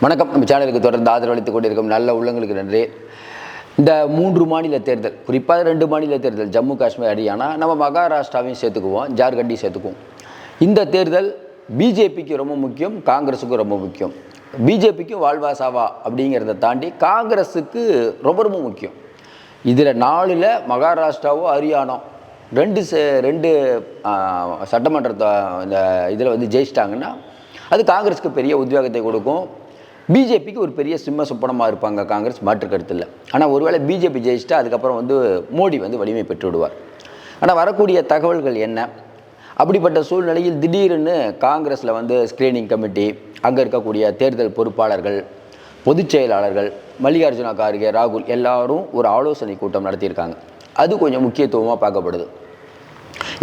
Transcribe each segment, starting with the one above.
வணக்கம். நம்ம சேனலுக்கு தொடர்ந்து ஆதரவு அளித்துக் கொண்டிருக்கும் நல்ல உள்ளங்களுக்கு நன்றி. இந்த மூன்று மாநில தேர்தல் குறிப்பாக ரெண்டு மாநில தேர்தல் ஜம்மு காஷ்மீர் ஹரியானா நம்ம மகாராஷ்டிராவையும் சேர்த்துக்குவோம் ஜார்க்கண்டையும் சேர்த்துக்குவோம். இந்த தேர்தல் பிஜேபிக்கு ரொம்ப முக்கியம் காங்கிரஸுக்கும் ரொம்ப முக்கியம். பிஜேபிக்கும் வாழ்வா சாவா அப்படிங்கிறத தாண்டி காங்கிரஸுக்கு ரொம்ப ரொம்ப முக்கியம். இதில் நாலில் மகாராஷ்டிராவோ ஹரியானோ ரெண்டு சே- ரெண்டு சட்டமன்றத்தை இந்த இதில் வந்து ஜெயிச்சிட்டாங்கன்னா அது காங்கிரஸுக்கு பெரிய உத்வேகத்தை கொடுக்கும். பிஜேபிக்கு ஒரு பெரிய சிம்ம சுப்பனமாக இருப்பாங்க காங்கிரஸ் மாற்று கருத்து இல்லை. ஆனால் ஒருவேளை பிஜேபி ஜெயிச்சிட்டா அதுக்கப்புறம் வந்து மோடி வந்து வலிமை பெற்று விடுவார். ஆனால் வரக்கூடிய தகவல்கள் என்ன? அப்படிப்பட்ட சூழ்நிலையில் திடீர்னு காங்கிரஸில் வந்து ஸ்க்ரீனிங் கமிட்டி அங்கே இருக்கக்கூடிய தேர்தல் பொறுப்பாளர்கள் பொதுச் செயலாளர்கள் மல்லிகார்ஜுன கார்கே ராகுல் எல்லாரும் ஒரு ஆலோசனை கூட்டம் நடத்தியிருக்காங்க. அது கொஞ்சம் முக்கியத்துவமாக பார்க்கப்படுது.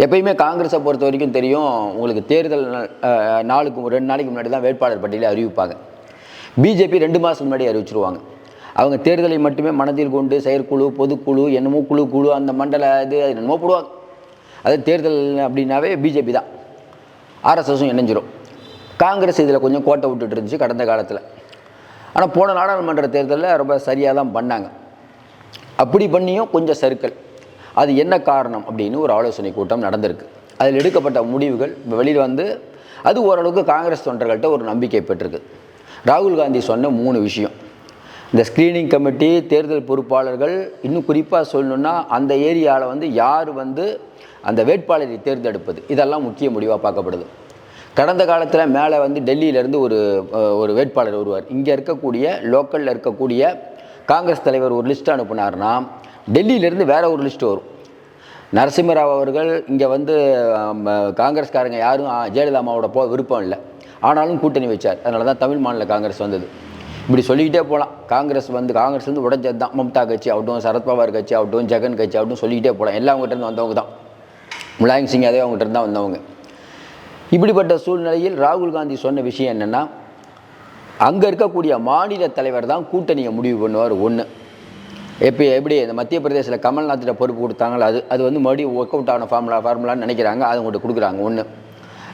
எப்பயுமே காங்கிரஸை பொறுத்த வரைக்கும் தெரியும் உங்களுக்கு தேர்தல் நாளுக்கு ரெண்டு நாளைக்கு முன்னாடி தான் வேட்பாளர் பட்டியலை அறிவிப்பாங்க. பிஜேபி ரெண்டு மாதத்துக்கு முன்னாடி அறிவிச்சிருவாங்க. அவங்க தேர்தலை மட்டுமே மனதில் கொண்டு செயற்குழு பொதுக்குழு என்னமோ குழு குழு அந்த மண்டல இது அது என்னமோ போடுவாங்க. அது தேர்தல் அப்படின்னாவே பிஜேபி தான். ஆர்எஸ்எஸும் இணைஞ்சிரும். காங்கிரஸ் இதில் கொஞ்சம் கோட்டை விட்டுட்டு இருந்துச்சு கடந்த காலத்தில். ஆனால் போன நாடாளுமன்ற தேர்தலில் ரொம்ப சரியாக தான் பண்ணாங்க. அப்படி பண்ணியும் கொஞ்சம் சறுக்கல். அது என்ன காரணம் அப்படின்னு ஒரு ஆலோசனை கூட்டம் நடந்திருக்கு. அதில் எடுக்கப்பட்ட முடிவுகள் வெளியில் வந்து அது ஓரளவுக்கு காங்கிரஸ் தொண்டர்கள்ட்ட ஒரு நம்பிக்கை பெற்றிருக்கு. ராகுல் காந்தி சொன்ன மூணு விஷயம். இந்த ஸ்க்ரீனிங் கமிட்டி தேர்தல் பொறுப்பாளர்கள் இன்னும் குறிப்பாக சொல்லணுன்னா அந்த ஏரியாவில் வந்து யார் வந்து அந்த வேட்பாளரை தேர்ந்தெடுப்பது? இதெல்லாம் முக்கிய முடிவாக பார்க்கப்படுது. கடந்த காலத்தில் மேலே வந்து டெல்லியிலேருந்து ஒரு ஒரு வேட்பாளர் வருவார். இங்கே இருக்கக்கூடிய லோக்கலில் இருக்கக்கூடிய காங்கிரஸ் தலைவர் ஒரு லிஸ்ட் அனுப்புனார்னா டெல்லியிலேருந்து வேற ஒரு லிஸ்ட் வரும். நரசிம்மராவ் அவர்கள் இங்கே வந்து காங்கிரஸ்காரங்க யாரும் ஜெயலலிதா அம்மாவோட போ விருப்பம் இல்லை. ஆனாலும் கூட்டணி வச்சார். அதனால தான் தமிழ் மாநில காங்கிரஸ் வந்தது. இப்படி சொல்லிக்கிட்டே போகலாம். காங்கிரஸ் வந்து காங்கிரஸ் வந்து உடஞ்சது தான். மம்தா கட்சி ஆகட்டும் சரத்பவார் கட்சி ஆகட்டும் ஜெகன் கட்சி ஆகட்டும் சொல்லிக்கிட்டே போகலாம். எல்லாம் அவங்ககிட்ட இருந்து வந்தவங்க தான். முலாயம் சிங் யாதவ் அவங்ககிட்ட தான் வந்தவங்க. இப்படிப்பட்ட சூழ்நிலையில் ராகுல் காந்தி சொன்ன விஷயம் என்னென்னா அங்கே இருக்கக்கூடிய மாநில தலைவர் தான் கூட்டணியை முடிவு பண்ணுவார் ஒன்று எப்போ எப்படி இந்த மத்திய பிரதேசத்தில் கமல்நாத்திட்ட பொறுப்பு கொடுத்தாங்களோ அது அது வந்து மறுபடியும் ஒர்க் அவுட் ஆன ஃபார்முலா ஃபார்முலான்னு நினைக்கிறாங்க. அது உங்கள்கிட்ட கொடுக்குறாங்க ஒன்று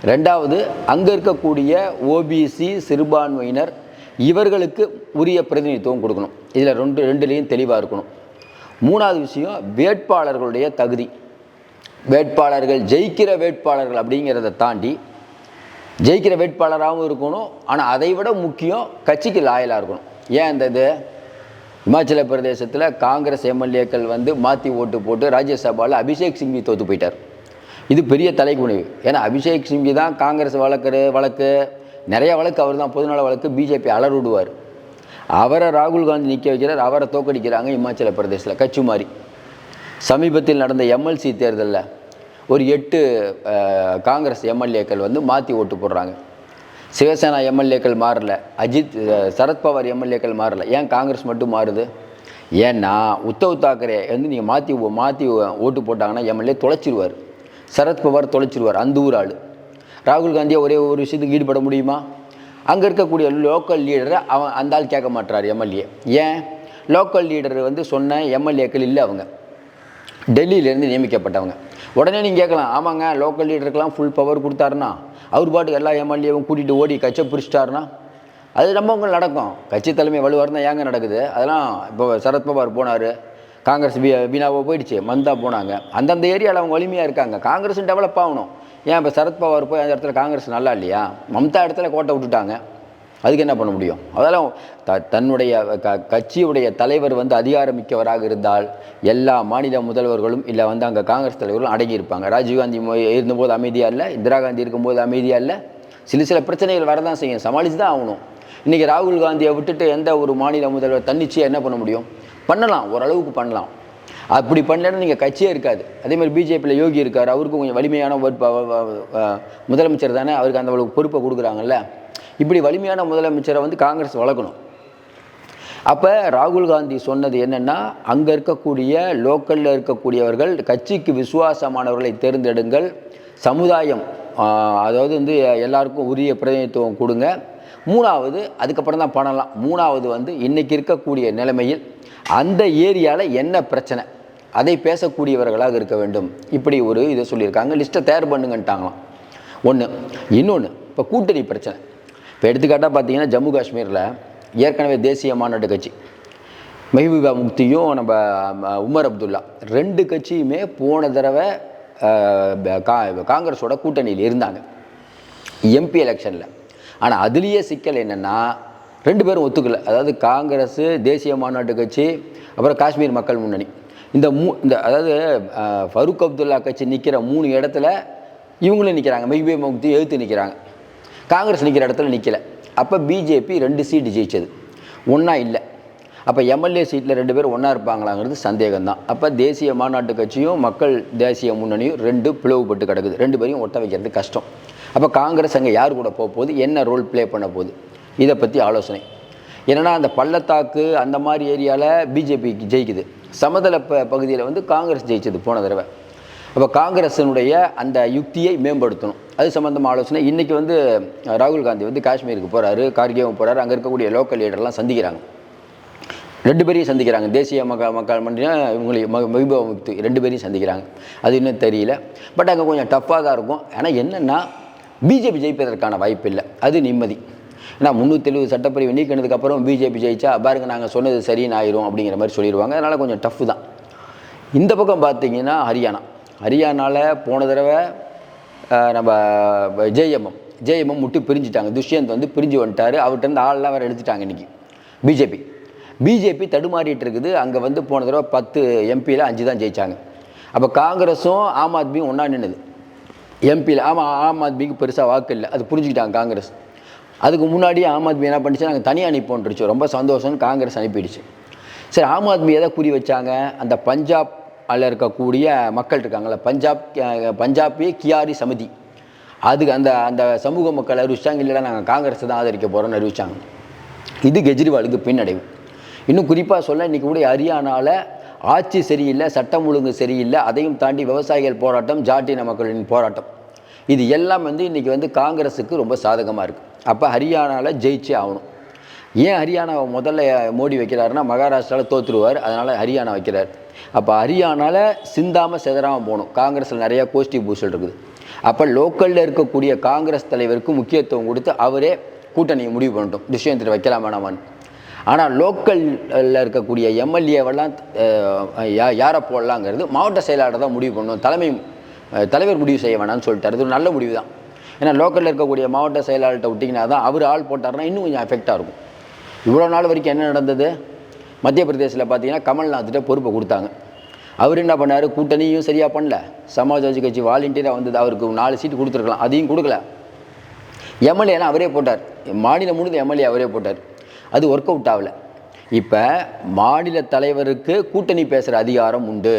ரெண்டாவது அங்கே இருக்கக்கூடிய ஓபிசி சிறுபான்மையினர் இவர்களுக்கு உரிய பிரதிநிதித்துவம் கொடுக்கணும். இதில் ரெண்டு ரெண்டுலேயும் தெளிவாக இருக்கணும். மூணாவது விஷயம் வேட்பாளர்களுடைய தகுதி. வேட்பாளர்கள் ஜெயிக்கிற வேட்பாளர்கள் அப்படிங்கிறத தாண்டி ஜெயிக்கிற வேட்பாளராகவும் இருக்கணும். ஆனால் அதை விட முக்கியம் கட்சிக்கு லாயலாக இருக்கணும். ஏன் இந்த இது இமாச்சல பிரதேசத்தில் காங்கிரஸ் எம்எல்ஏக்கள் வந்து மாற்றி ஓட்டு போட்டு ராஜ்யசபாவில் அபிஷேக் சிங்வி தோற்று போயிட்டார். இது பெரிய தலைக்குனிவு. ஏன்னா அபிஷேக் சிங்கி தான் காங்கிரஸ் வழக்கு வழக்கு நிறைய வழக்கு அவர் தான் பொதுநல வழக்கு பிஜேபி அலறுடுவார் அவரை ராகுல் காந்தி நிற்க வைக்கிறார் அவரை தோக்கடிக்கிறாங்க இமாச்சல பிரதேசில் கட்சி மாறி சமீபத்தில் நடந்த எம்எல்சி தேர்தலில் ஒரு எட்டு காங்கிரஸ் எம்எல்ஏக்கள் வந்து மாற்றி ஓட்டு போடுறாங்க. சிவசேனா எம்எல்ஏக்கள் மாறல அஜித் சரத்பவார் எம்எல்ஏக்கள் மாறல. ஏன் காங்கிரஸ் மட்டும் மாறுது? ஏன்னா உத்தவ் தாக்கரே வந்து நீங்கள் மாற்றி மாற்றி ஓட்டு போட்டாங்கன்னா எம்எல்ஏ தொலைச்சிருவார். சரத்பவார் தொலைச்சிருவார் அந்த ஊர் ஆள் ராகுல் காந்தியை ஒரே ஒரு விஷயத்துக்கு ஈடுபட முடியுமா? அங்கே இருக்கக்கூடிய லோக்கல் லீடரை அவன் அந்த ஆள் கேட்க மாட்டார் எம்எல்ஏ. ஏன்? லோக்கல் லீடர் வந்து சொன்ன எம்எல்ஏக்கள் இல்லை அவங்க. டெல்லியிலேருந்து நியமிக்கப்பட்டவங்க. உடனே நீங்கள் கேட்கலாம் ஆமாங்க லோக்கல் லீடருக்கெல்லாம் ஃபுல் பவர் கொடுத்தாருன்னா அவர் பாட்டுக்கு எல்லா எம்எல்ஏவும் கூட்டிகிட்டு ஓடி கட்சியை பிடிச்சிட்டாருன்னா அது நம்ம உங்களுக்கு நடக்கும். கட்சி தலைமை வலுவாக இருந்தால் ஏங்க நடக்குது? அதெல்லாம் இப்போ சரத்பவார் போனார் காங்கிரஸ் பி பீனாவோ போயிடுச்சு மந்தா போனாங்க. அந்தந்த ஏரியாவில் அவங்க வலிமையாக இருக்காங்க. காங்கிரஸும் டெவலப் ஆகணும். ஏன் இப்போ சரத்பவார் போய் அந்த இடத்துல காங்கிரஸ் நல்லா இல்லையா? மம்தா இடத்துல கோட்டை விட்டுட்டாங்க. அதுக்கு என்ன பண்ண முடியும்? அதெல்லாம் த தன்னுடைய க கட்சியுடைய தலைவர் வந்து அதிகாரமிக்கவராக இருந்தால் எல்லா மாநில முதல்வர்களும் இல்லை வந்து அங்கே காங்கிரஸ் தலைவர்களும் அடங்கியிருப்பாங்க ராஜீவ்காந்தி இருந்தபோது அமைதியாக இல்லை இந்திரா காந்தி இருக்கும்போது அமைதியாக இல்லை. சில சில பிரச்சனைகள் வரதான் செய்யும். சமாளித்து தான் ஆகணும். இன்றைக்கி ராகுல் காந்தியை விட்டுட்டு எந்த ஒரு மாநில முதல்வர் தன்னிச்சையாக என்ன பண்ண முடியும்? பண்ணலாம் ஓரளவுக்கு பண்ணலாம். அப்படி பண்ணலன்னா நீங்கள் கட்சியே இருக்காது. அதே மாதிரி பிஜேபியில் யோகி இருக்கார் அவருக்கும் கொஞ்சம் வலிமையான ஒரு முதலமைச்சர் தானே அவருக்கு அந்த அளவுக்கு பொறுப்பை கொடுக்குறாங்கல்ல? இப்படி வலிமையான முதலமைச்சரை வந்து காங்கிரஸ் வளர்க்கணும். அப்போ ராகுல் காந்தி சொன்னது என்னென்னா அங்கே இருக்கக்கூடிய லோக்கலில் இருக்கக்கூடியவர்கள் கட்சிக்கு விசுவாசமானவர்களை தேர்ந்தெடுங்கள் சமுதாயம் அதாவது வந்து எல்லாருக்கும் உரிய பிரதிநிதித்துவம் கொடுங்க. மூணாவது அதுக்கப்புறம் தான் பண்ணலாம். மூணாவது வந்து இன்றைக்கி இருக்கக்கூடிய நிலைமையில் அந்த ஏரியாவில் என்ன பிரச்சனை? அதை பேசக்கூடியவர்களாக இருக்க வேண்டும். இப்படி ஒரு இதை சொல்லியிருக்காங்க. லிஸ்ட்டை தயார் பண்ணுங்கன்ட்டாங்களாம். ஒன்று இன்னொன்று இப்போ கூட்டணி பிரச்சனை. இப்போ எடுத்துக்காட்டாக பார்த்தீங்கன்னா ஜம்மு காஷ்மீரில் ஏற்கனவே தேசிய மாநாட்டு கட்சி. மெஹபூபா முக்தியும் நம்ம உமர் அப்துல்லா. ரெண்டு கட்சியுமே போன தடவை காங்கிரஸோட கூட்டணியில் இருந்தாங்க. எம்பி எலெக்ஷனில் ஆனால் அதுலேயே சிக்கல் என்னென்னா ரெண்டு பேரும் ஒத்துக்கல. அதாவது காங்கிரஸ் தேசிய மாநாட்டு கட்சி அப்புறம் காஷ்மீர் மக்கள் முன்னணி. இந்த மூ இந்த அதாவது ஃபருக் ஃபரூக் அப்துல்லா கட்சி நிற்கிற மூணு இடத்துல இவங்களும் நிற்கிறாங்க மெஹ்பே முக்தி எழுத்து நிற்கிறாங்க காங்கிரஸ் நிற்கிற இடத்துல நிற்கல அப்போ பிஜேபி ரெண்டு சீட்டு ஜெயிச்சது. ஒன்றா இல்லை. அப்போ எம்எல்ஏ சீட்டில் ரெண்டு பேரும் ஒன்றா இருப்பாங்களாங்கிறது சந்தேகம் தான் அப்போ தேசிய மாநாட்டு கட்சியும் மக்கள் தேசிய முன்னணியும் ரெண்டு பிளவுபட்டு கிடக்குது. ரெண்டு பேரையும் ஒட்ட வைக்கிறது கஷ்டம். அப்போ காங்கிரஸ் அங்கே யார் கூட போக போகுது? என்ன ரோல் ப்ளே பண்ண போகுது? இதை பற்றி ஆலோசனை. என்னன்னா அந்த பள்ளத்தாக்கு அந்த மாதிரி ஏரியாவில் பிஜேபிக்கு ஜெயிக்குது. சமதள ப பகுதியில் வந்து காங்கிரஸ் ஜெயிச்சது போன தடவை. அப்போ காங்கிரஸினுடைய அந்த யுக்தியை மேம்படுத்தணும். அது சம்மந்தமாக ஆலோசனை. இன்றைக்கி வந்து ராகுல் காந்தி வந்து காஷ்மீருக்கு போகிறாரு கார்கேவும் போகிறாரு அங்கே இருக்கக்கூடிய லோக்கல் லீடர்லாம் சந்திக்கிறாங்க. ரெண்டு பேரையும் சந்திக்கிறாங்க. தேசிய மக்கள் மக்கள் மன்றினா இவங்களையும் ம- முக்தி ரெண்டு பேரையும் சந்திக்கிறாங்க. அது இன்னும் தெரியல. பட் அங்கே கொஞ்சம் டஃப்பாக தான் இருக்கும். ஆனால் என்னென்னா பிஜேபி ஜெயிப்பதற்கான வாய்ப்பு இல்லை. அது நிம்மதி. ஏன்னா முந்நூற்றி எழுபது சட்டப்பிரிவு நீக்கினதுக்கப்புறம் பிஜேபி ஜெயிச்சா பாருங்க நாங்கள் சொன்னது சரின்னு ஆயிரும் அப்படிங்கிற மாதிரி சொல்லிடுவாங்க. அதனால் கொஞ்சம் டஃப் தான். இந்த பக்கம் பார்த்தீங்கன்னா ஹரியானா. ஹரியானாவில் போன தடவை நம்ம ஜேஎம்எம் ஜேஎம்எம் முட்டு பிரிஞ்சுட்டாங்க. துஷ்யந்த் வந்து பிரிஞ்சு வந்துட்டார். அவர்கிட்ட இருந்து ஆள்லாம் வேறு எடுத்துட்டாங்க இன்றைக்கி பிஜேபி பிஜேபி தடுமாறிட்டு இருக்குது அங்கே வந்து போன தடவை பத்து எம்பியில் அஞ்சு தான் ஜெயிச்சாங்க. அப்போ காங்கிரஸும் ஆம் ஆத்மியும் ஒன்றா நின்னுது. எம்பியில் ஆமாம் ஆம் ஆத்மிக்கு பெருசாக வாக்கு இல்லை. அது புரிஞ்சுக்கிட்டாங்க காங்கிரஸ். அதுக்கு முன்னாடியே ஆம் ஆத்மி என்ன பண்ணிச்சு? நாங்கள் தனியாக அனுப்பிட்டுருச்சு ரொம்ப சந்தோஷம்னு காங்கிரஸ் அனுப்பிடுச்சு. சரி ஆம் ஆத்மி எதை குறி வச்சாங்க? அந்த பஞ்சாப் அதில் இருக்கக்கூடிய மக்கள் இருக்காங்கல்ல பஞ்சாப் பஞ்சாபி கியாரி சமிதி. அதுக்கு அந்த அந்த சமூக மக்கள் அறிவிச்சாங்க இல்லைன்னா நாங்கள் காங்கிரஸ் தான் ஆதரிக்க போகிறோம்னு அறிவிச்சாங்க. இது கெஜ்ரிவாலுக்கு பின்னடைவு. இன்னும் குறிப்பாக சொல்ல இன்றைக்கி கூட ஹரியானாவில் ஆட்சி சரியில்லை சட்டம் ஒழுங்கு சரியில்லை அதையும் தாண்டி விவசாயிகள் போராட்டம் ஜாட்டின மக்களின் போராட்டம். இது எல்லாம் வந்து இன்றைக்கி வந்து காங்கிரஸுக்கு ரொம்ப சாதகமாக இருக்குது அப்போ ஹரியானாவில் ஜெயிச்சே ஆகணும். ஏன் ஹரியானாவை முதல்ல மோடி வைக்கிறாருன்னா மகாராஷ்டிராவில் தோற்றுருவார் அதனால் ஹரியானா வைக்கிறார். அப்போ ஹரியானாவில் சிந்தாமல் செதறாமல் போகணும். காங்கிரஸில் நிறையா கோஷ்டி பூசல் இருக்குது. அப்போ லோக்கலில் இருக்கக்கூடிய காங்கிரஸ் தலைவருக்கு முக்கியத்துவம் கொடுத்து அவரே கூட்டணியை முடிவு பண்ணட்டும். துஷ்யந்திர வைக்கலாம் வேணாமான்னு. ஆனால் லோக்கலில் இருக்கக்கூடிய எம்எல்ஏவெல்லாம் யா யாரை போடலாங்கிறது மாவட்ட செயலாளர் தான் முடிவு பண்ணணும். தலைமை தலைவர் முடிவு செய்ய வேணாம்னு சொல்லிட்டார். இது ஒரு நல்ல முடிவு தான். ஏன்னா லோக்கலில் இருக்கக்கூடிய மாவட்ட செயலாளர்கிட்ட விட்டிங்கன்னா தான் அவர் ஆள் போட்டார்னா இன்னும் கொஞ்சம் எஃபெக்டாக இருக்கும். இவ்வளோ நாள் வரைக்கும் என்ன நடந்தது? மத்திய பிரதேசில் பார்த்தீங்கன்னா கமல்நாத்திட்ட பொறுப்பை கொடுத்தாங்க. அவர் என்ன பண்ணார்? கூட்டணியும் சரியாக பண்ணல. சமாஜ்வாதி கட்சி வாலண்டியராக வந்தது. அவருக்கு நாலு சீட்டு கொடுத்துருக்கலாம். அதையும் கொடுக்கல. எம்எல்ஏனா அவரே போட்டார். மாநிலம் முழுது எம்எல்ஏ அவரே போட்டார். அது ஒர்க் அவுட் ஆகல. இப்போ மாநில தலைவருக்கு கூட்டணி பேசுகிற அதிகாரம் உண்டு.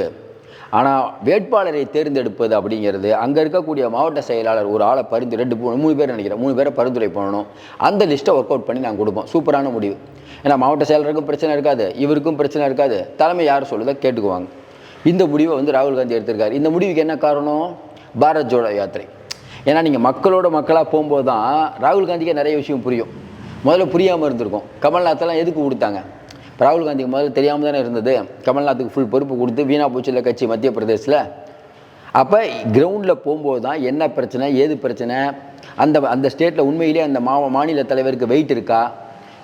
ஆனால் வேட்பாளரை தேர்ந்தெடுப்பது அப்படிங்கிறது அங்கே இருக்கக்கூடிய மாவட்ட செயலாளர் ஒரு ஆளை பரிந்துரை ரெண்டு மூணு மூணு பேர் நினைக்கிறேன் மூணு பேரை பரிந்துரை பண்ணணும். அந்த லிஸ்ட்டை ஒர்க் அவுட் பண்ணி நாங்கள் கொடுப்போம். சூப்பரான முடிவு. ஏன்னா மாவட்ட செயலருக்கும் பிரச்சனை இருக்காது இவருக்கும் பிரச்சனை இருக்காது. தலைமை யார் சொல்லுதோ கேட்டுக்குவாங்க. இந்த முடிவை வந்து ராகுல் காந்தி எடுத்திருக்காரு. இந்த முடிவுக்கு என்ன காரணம்? பாரத் ஜோடோ யாத்திரை. ஏன்னா நீங்கள் மக்களோட மக்களாக போகும்போது தான் ராகுல் காந்திக்கு நிறைய விஷயம் புரியும். முதல்ல புரியாமல் இருந்திருக்கும். கமல்நாத்தெல்லாம் எதுக்கு கொடுத்தாங்க? ராகுல் காந்திக்கு முதல்ல தெரியாமல் தானே இருந்தது. கமல்நாத்துக்கு ஃபுல் பொறுப்பு கொடுத்து வீணா போச்சுல கட்சி மத்திய பிரதேசில் அப்போ கிரவுண்டில் போகும்போது தான் என்ன பிரச்சனை ஏது பிரச்சனை? அந்த அந்த ஸ்டேட்டில் உண்மையிலே அந்த மா மாநில தலைவருக்கு வெயிட் இருக்கா?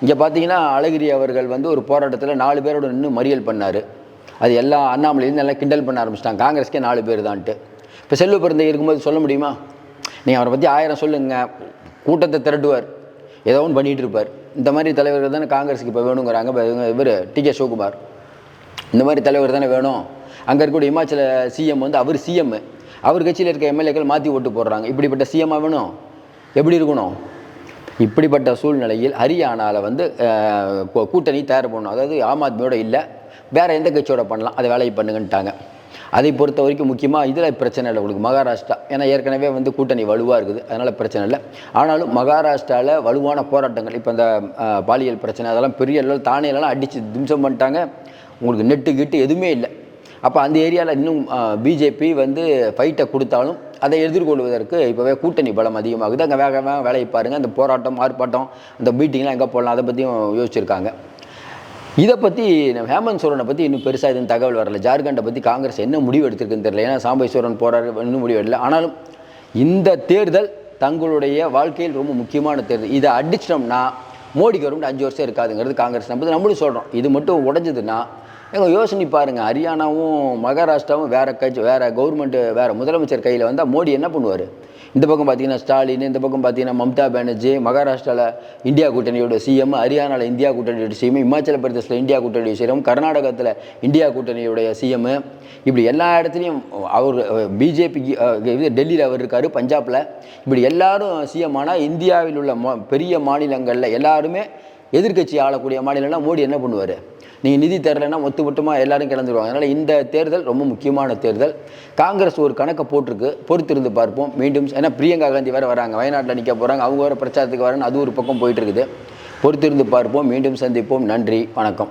இங்கே பார்த்தீங்கன்னா அழகிரி அவர்கள் வந்து ஒரு போராட்டத்தில் நாலு பேரோட நின்று மறியல் பண்ணார். அது எல்லா அண்ணாமலையிலும் நல்லா கிண்டல் பண்ண ஆரம்பிச்சிட்டாங்க. காங்கிரஸ்க்கே நாலு பேர் தான்ட்டு இப்போ செல்வ பிறந்தை இருக்கும்போது சொல்ல முடியுமா? நீங்கள் அவரை பற்றி ஆயிரம் சொல்லுங்கள் கூட்டத்தை திரட்டுவார். ஏதோ ஒன்று பண்ணிகிட்டு இருப்பார் இந்த மாதிரி தலைவர்கள் தானே காங்கிரஸுக்கு இப்போ வேணுங்கிறாங்க. இவர் டி கே சிவகுமார் இந்த மாதிரி தலைவர் தானே வேணும். அங்கே இருக்கக்கூடிய இமாச்சல சிஎம் வந்து அவர் சிஎம் அவர் கட்சியில் இருக்க எம்எல்ஏக்கள் மாற்றி ஓட்டு போடுறாங்க. இப்படிப்பட்ட சிஎம்மாக வேணும்? எப்படி இருக்கணும்? இப்படிப்பட்ட சூழ்நிலையில் ஹரியானாவில் வந்து கூட்டணி தயார் பண்ணணும். அதாவது ஆம் ஆத்மியோட இல்லை. வேறு எந்த கட்சியோட பண்ணலாம். அதை வேலையை பண்ணுங்கன்ட்டாங்க. அதை பொறுத்த வரைக்கும் முக்கியமாக இதில் பிரச்சனை இல்லை. உங்களுக்கு மகாராஷ்டிரா ஏன்னா ஏற்கனவே வந்து கூட்டணி வலுவாக இருக்குது. அதனால் பிரச்சனை இல்லை. ஆனாலும் மகாராஷ்டிராவில் வலுவான போராட்டங்கள் இப்போ இந்த பாலியல் பிரச்சனை அதெல்லாம் பெரிய அளவில் தானியெல்லாம் அடித்து திம்சம் பண்ணிட்டாங்க. உங்களுக்கு நெட்டு கிட்டு எதுவுமே இல்லை. அப்போ அந்த ஏரியாவில் இன்னும் பிஜேபி வந்து ஃபைட்டை கொடுத்தாலும் அதை எதிர்கொள்வதற்கு இப்போவே கூட்டணி பலம் அதிகமாகுது. அங்கே வேக வேக வேலையை பாருங்கள் அந்த போராட்டம் ஆர்ப்பாட்டம் அந்த மீட்டிங்லாம் எங்கே போடலாம் அதை பற்றியும் யோசிச்சிருக்காங்க. இதை பற்றி நம்ம ஹேமந்த் சோரனை பற்றி இன்னும் பெருசாக எதுவும் தகவல் வரல. ஜார்க்கண்டை பற்றி காங்கிரஸ் என்ன முடிவு எடுத்திருக்குன்னு தெரியல. ஏன்னா சாம்பை சோரன் போராடு இன்னும் முடிவு எடுக்கல. ஆனாலும் இந்த தேர்தல் தங்களுடைய வாழ்க்கையில் ரொம்ப முக்கியமான தேர்தல். இதை அடிச்சிட்டோம்னா மோடி கவர்மெண்ட் அஞ்சு வருஷம் இருக்காதுங்கிறது காங்கிரஸ் நம்ம நம்மளும் சொல்கிறோம் இது மட்டும் உடஞ்சதுன்னா எங்கள் யோசனை பாருங்கள் ஹரியானாவும் மகாராஷ்டிராவும் வேறு கட்சி வேறு கவர்மெண்ட்டு வேறு முதலமைச்சர் கையில் வந்தால் மோடி என்ன பண்ணுவார்? இந்த பக்கம் பார்த்தீங்கன்னா ஸ்டாலின் இந்த பக்கம் பார்த்தீங்கன்னா மம்தா பானர்ஜி மகாராஷ்டிராவில் இந்தியா கூட்டணியோட சிஎம் ஹரியானாவில் இந்தியா கூட்டணியோட சிஎம் இமாச்சல பிரதேசத்தில் இந்தியா கூட்டணியோட சிஎம் கர்நாடகத்தில் இந்தியா கூட்டணியுடைய சிஎம் இப்படி எல்லா இடத்துலையும் அவர் பிஜேபி இது டெல்லியில் அவர் இருக்கார் பஞ்சாபில். இப்படி எல்லாரும் சிஎம் ஆனால் இந்தியாவில் உள்ள மா- பெரிய மாநிலங்களில் எல்லாருமே எதிர்க்கட்சி ஆளக்கூடிய மாநிலம்னா மோடி என்ன பண்ணுவார்? நீங்கள் நிதி தரலைன்னா மொத்த மொத்தமாக எல்லாரும் கிளந்துருவாங்க அதனால் இந்த தேர்தல் ரொம்ப முக்கியமான தேர்தல். காங்கிரஸ் ஒரு கணக்கை போட்டிருக்கு. பொறுத்திருந்து பார்ப்போம். மீண்டும் ஏன்னா பிரியங்கா காந்தி வேறு வராங்க. வயநாட்டில் நிற்க போகிறாங்க அவங்க வேறு பிரச்சாரத்துக்கு வரேன்னு அது ஒரு பக்கம் போயிட்டு இருக்குது. பொறுத்திருந்து பார்ப்போம். மீண்டும் சந்திப்போம். நன்றி. வணக்கம்.